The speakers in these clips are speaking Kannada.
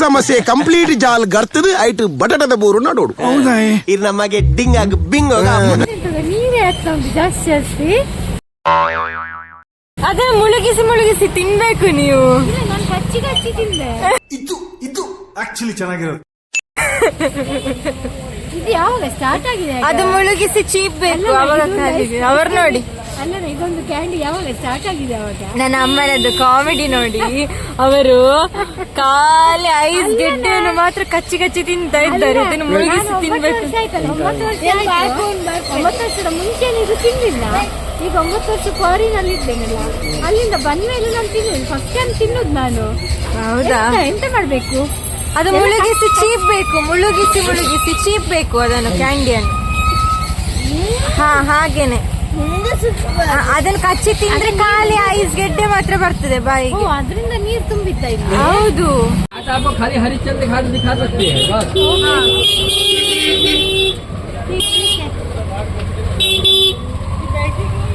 ಸಮಸ್ಯೆ ಕಂಪ್ಲೀಟ್ ಜಾಲ್ ಗರ್ತದು ಐಟ್ ಬಟಾಟದ ಬೋರು ನೋಡು ಹೌದಾ? ಇದು ನಮಗೆ ಡಿಂಗ್ ಆಗ ಬಿಂಗ್ ಆಗ ನೀರೇ ಆಗ್ತಾ ಉಂಟು ಜಾಸ್ತಿ ಜಾಸ್ತಿ ಅದೇ ಮುಳುಗಿಸಿ ಮುಳುಗಿಸಿ ತಿನ್ಬೇಕು ನೀವು. ನಾನು ಕಚ್ಚಿ ಕಚ್ಚಿ ತಿಂದೆ. ಇದು ಇದು ಆಕ್ಚುಲಿ ಚೆನ್ನಾಗಿರೋದು. ಇದು ಯಾವಾಗ ಸ್ಟಾರ್ಟ್ ಆಗಿದೆ? ಅದು ಮುಳುಗಿಸಿ ಚೀಪ್ ಬೇಕು. ಅವ್ರು ನೋಡಿ. ಅಲ್ಲ ಇದೊಂದು ಕ್ಯಾಂಡಿ ಯಾವಾಗ ಸ್ಟಾರ್ಟ್ ಆಗಿದೆ ಅವಾಗ? ನನ್ನ ಅಮ್ಮನದ್ದು ಕಾಮಿಡಿ ನೋಡಿ. ಅವರು ಖಾಲಿ ಐಸ್ ಗೆಡ್ಡೆಯನ್ನು ಮಾತ್ರ ಕಚ್ಚಿ ಕಚ್ಚಿ ತಿಂತಾ ಇದ್ದಾರೆ. ಅದನ್ನು ಮುಳುಗಿಸಿ ತಿನ್ಬೇಕು. ಒಂಬತ್ತು ವರ್ಷ ವರ್ಷದ ಮುಂಚೆ ಇದು ಈಗ ಒಂಬತ್ತು ವರ್ಷ ಫಾರಿನಲ್ಲಿ ಇದ್ದೇನಲ್ಲ ಅಲ್ಲಿಂದ ಬಂದ್ಮೇಲೆ ನಾನು ತಿನ್ನೋದು ಫಸ್ಟ್ ಟೈಮ್ ತಿನ್ನೋದು ನಾನು. ಹೌದಾ? ಎಂತ- ಮಾಡ್ಬೇಕು? ಅದು ಮುಳುಗಿಸಿ ಚೀಪ್ ಬೇಕು ಮುಳುಗಿಸಿ ಮುಳುಗಿಸಿ ಚೀಪ್ ಬೇಕು ಅದನ್ನು ಕ್ಯಾಂಡಿಯನ್ನು ಹಾ ಹಾಗೇನೆ. ಅದನ್ನು ಕಚ್ಚಿ ತಿಂದ್ರೆ ಖಾಲಿ ಐಸ್ ಗೆಡ್ಡೆ ಮಾತ್ರ ಬರ್ತದೆ ಓ ಬಾಯಿಗೆ ಅದರಿಂದ ನೀರು ತುಂಬಿತ್ತ ಇಲ್ಲಿ ಹೌದು आज आपको खाली हरिश्चंद्र घाट दिखा सकती है बस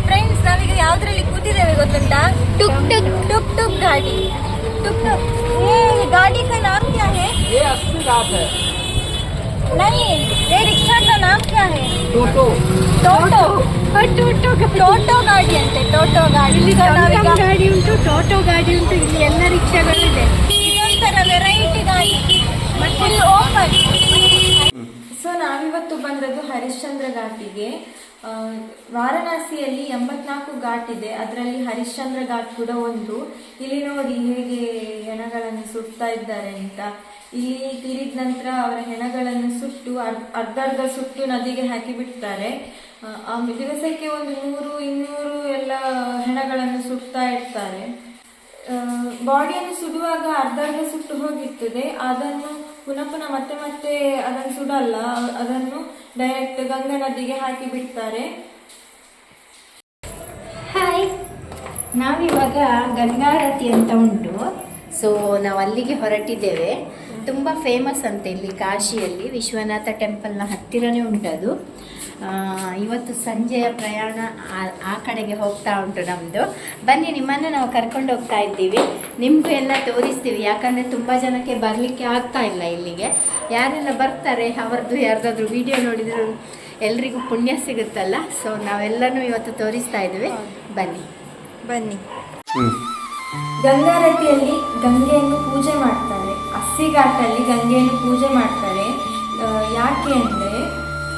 ಫ್ರೆಂಡ್ಸ್ ನಾವೀಗ ಯಾವ್ದ್ರಲ್ಲಿ ಕೂತಿದ್ದೇವೆ ಗೊತ್ತುಂಟಾ ಟುಕ್ ಟುಕ್ ಟುಕ್ ಟುಕ್ ಗಾಡಿ टुक टुक ये गाड़ी का नाम क्या है ये अस्सी घाट है नहीं ये रिक्शा का नाम क्या है टोटो ಟೋಟೋ ಟೋಟೋ ಗಾಡಿ ಅಂತೆ ಟೋಟೋ ಗಾಡಿ ಇಲ್ಲಿ So ನಾವೀಗ ಟಮ್ ಗಾಡಿ ಉಂಟು ಟೋಟೋ ಗಾಡಿ ಉಂಟು ಇಲ್ಲಿ ಎಲ್ಲ ರಿಕ್ಷಾಗಳಿದೆ ಇದೊಂಥರ ವೆರೈಟಿ ಗಾಡಿ ಫುಲ್ ಓಪನ್ ಸೊ ನಾವಿವತ್ತು ಬಂದದ್ದು ಹರಿಶ್ಚಂದ್ರ ಘಾಟಿಗೆ ಆ, ವಾರಣಾಸಿಯಲ್ಲಿ ಎಂಬತ್ನಾಲ್ಕು ಘಾಟ್ ಇದೆ ಅದರಲ್ಲಿ ಹರಿಶ್ಚಂದ್ರ ಘಾಟ್ ಕೂಡ ಒಂದು ಇಲ್ಲಿ ನೋಡಿ ಹೇಗೆ ಹೆಣಗಳನ್ನು ಸುಡ್ತಾ ಇದ್ದಾರೆ ಅಂತ ಇಲ್ಲಿ ತೀರಿದ ನಂತರ ಅವರ ಹೆಣಗಳನ್ನು ಸುಟ್ಟು ಅರ್ಧ ಅರ್ಧ ಸುಟ್ಟು ನದಿಗೆ ಹಾಕಿ ಬಿಡ್ತಾರೆ ದಿವಸಕ್ಕೆ ಒಂದು ನೂರು, ಇನ್ನೂರು ಎಲ್ಲ ಹೆಣಗಳನ್ನು ಸುಡ್ತಾ ಇರ್ತಾರೆ. ಬಾಡಿಯನ್ನು ಸುಡುವಾಗ ಅರ್ಧ ಅರ್ಧ ಸುಟ್ಟು ಹೋಗಿರ್ತದೆ. ಅದನ್ನು ಪುನಃ ಪುನಃ ಮತ್ತೆ ಮತ್ತೆ ಅದನ್ನು ಸುಡಲ್ಲ. ಅದನ್ನು ಡೈರೆಕ್ಟ್ ಗಂಗಾ ನದಿಗೆ ಹಾಕಿ ಬಿಡ್ತಾರೆ ಹಾಯ್ ನಾವಿವಾಗ ಗಂಗಾರತಿ ಅಂತ ಉಂಟು. ಸೊ ನಾವು ಅಲ್ಲಿಗೆ ಹೊರಟಿದ್ದೇವೆ. ತುಂಬ ಫೇಮಸ್ ಅಂತೆ ಇಲ್ಲಿ ಕಾಶಿಯಲ್ಲಿ. ವಿಶ್ವನಾಥ ಟೆಂಪಲ್ನ ಹತ್ತಿರನೇ ಉಂಟದು. ಆ, ಇವತ್ತು ಸಂಜೆಯ ಪ್ರಯಾಣ ಆ- ಆ ಕಡೆಗೆ ಹೋಗ್ತಾ ಉಂಟು ನಮ್ಮದು ಬನ್ನಿ ನಿಮ್ಮನ್ನು ನಾವು ಕರ್ಕೊಂಡು ಹೋಗ್ತಾ ಇದ್ದೀವಿ. ನಿಮಗೂ ಎಲ್ಲ ತೋರಿಸ್ತೀವಿ. ಯಾಕಂದರೆ ತುಂಬ ಜನಕ್ಕೆ ಬರಲಿಕ್ಕೆ ಆಗ್ತಾ ಇಲ್ಲ ಇಲ್ಲಿಗೆ. ಯಾರೆಲ್ಲ ಬರ್ತಾರೆ ಅವ್ರದ್ದು ಯಾರ್ದಾದ್ರೂ ವಿಡಿಯೋ ನೋಡಿದ್ರು ಎಲ್ರಿಗೂ ಪುಣ್ಯ ಸಿಗುತ್ತಲ್ಲ? ಸೊ ನಾವೆಲ್ಲನೂ ಇವತ್ತು ತೋರಿಸ್ತಾ ಇದ್ದೀವಿ ಬನ್ನಿ. ಬನ್ನಿ. ಗಂಗಾರತಿಯಲ್ಲಿ ಗಂಗೆಯನ್ನು ಪೂಜೆ ಮಾಡ್ತಾರೆ. ಅಸ್ಸಿಘಾಟಲ್ಲಿ ಗಂಗೆಯನ್ನು ಪೂಜೆ ಮಾಡ್ತಾರೆ. ಯಾಕೆ ಅಂದರೆ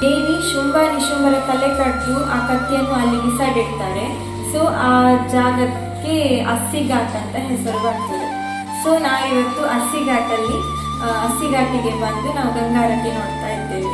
ದೇವಿ ಶುಂಭ ನಿಶುಂಭರ ತಲೆ ಕಟ್ಟು ಆ ಕತ್ತಿಯನ್ನು ಅಲ್ಲಿ ಬಿಸಾಡಿರ್ತಾರೆ ಸೊ ಆ ಜಾಗಕ್ಕೆ ಹಸಿ ಘಾಟ್ ಅಂತ ಹೆಸರು ಬರ್ತದೆ. ಸೊ ನಾವಿವತ್ತು ಘಾಟಲ್ಲಿ ಹಸಿ ಘಾಟಿಗೆ ಬಂದು ನಾವು ಗಂಗಾರತಿ ನೋಡ್ತಾ ಇದ್ದೇವೆ.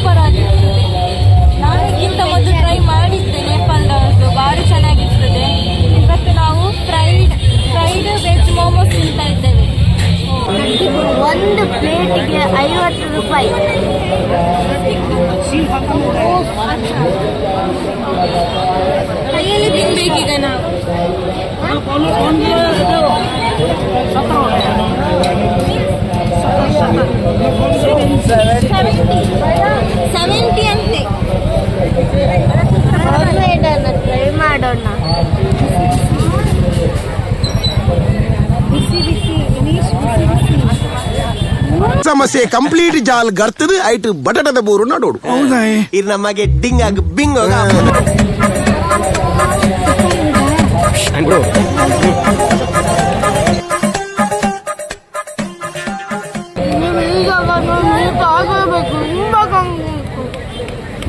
ಸೂಪರ್ ಆಗಿರ್ತದೆ. ನಾನು ಇದಕ್ಕಿಂತ ಮೊದಲು ಟ್ರೈ ಮಾಡಿದ್ದೆ ನೇಪಾಳದವರದ್ದು ಭಾರಿ ಚೆನ್ನಾಗಿರ್ತದೆ. ಇವತ್ತು ನಾವು ಫ್ರೈಡ್ ಫ್ರೈಡ್ ವೆಜ್ ಮೋಮೋಸ್ ತಿಂತಾ ಇದ್ದೇವೆ. ಒಂದು ಪ್ಲೇಟಿಗೆ ಐವತ್ತು ರೂಪಾಯಿ. ಕೈಯಲ್ಲಿ ತಿನ್ಬೇಕೀಗ ನಾವು ಅಂತೆ ಟ್ರೈ ಮಾಡೋಣ. ಬಿಸಿ ಬಿಸಿ ಇನೀಶ್ ಬಿಸಿ ಬಿಸಿ. ಸಮಸ್ಯೆ ಕಂಪ್ಲೀಟ್ ಜಾಲ್ ಗರ್ತದು ಐಟ್ ಬಟಾಟದ ಬೋರು ನೋಡೋಡು. ಇದು ನಮಗೆ ಡಿಂಗ್ ಆಗ ಬಿಂಗ್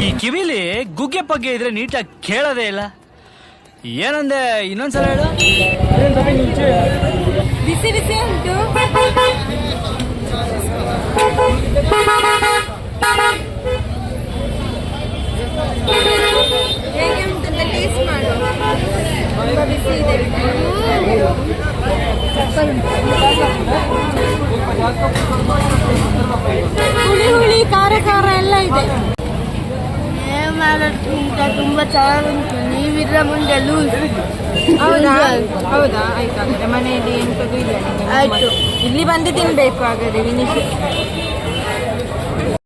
ಈ ಕಿವಿಲಿ ಗುಗ್ಗೆ ಪಗ್ಗೆ ಇದ್ರೆ ನೀಟಾಗಿ ಕೇಳೋದೇ ಇಲ್ಲ. ಏನಂದೆ? ಇನ್ನೊಂದ್ಸಲ ಹೇಳು. ಬಿಸಿ ಬಿಸಿ ಉಂಟು. ಹೇಗೆ ಟೇಸ್ಟ್ ಮಾಡು. ತುಂಬ ಬಿಸಿ ಇದೆ. ಹುಳಿ ಹುಳಿ ಖಾರ ಖಾರ ಎಲ್ಲ ಇದೆ. ಮಾಡೋದ್ಕಿಂತ ತುಂಬಾ ಚೆನ್ನಾಗುಂಟು ನೀವಿದ್ರ ಮುಂದೆ ಲೂಸ್. ಹೌದಾ? ಹೌದಾ? ಆಯ್ತು ಮನೆಯಲ್ಲಿ ಎಂತದ್ದು ಇಲ್ಲ ಆಯ್ತು. ಇಲ್ಲಿ ಬಂದು ತಿನ್ಬೇಕು ಹಾಗಾದ್ರೆ ವಿನಿಶ್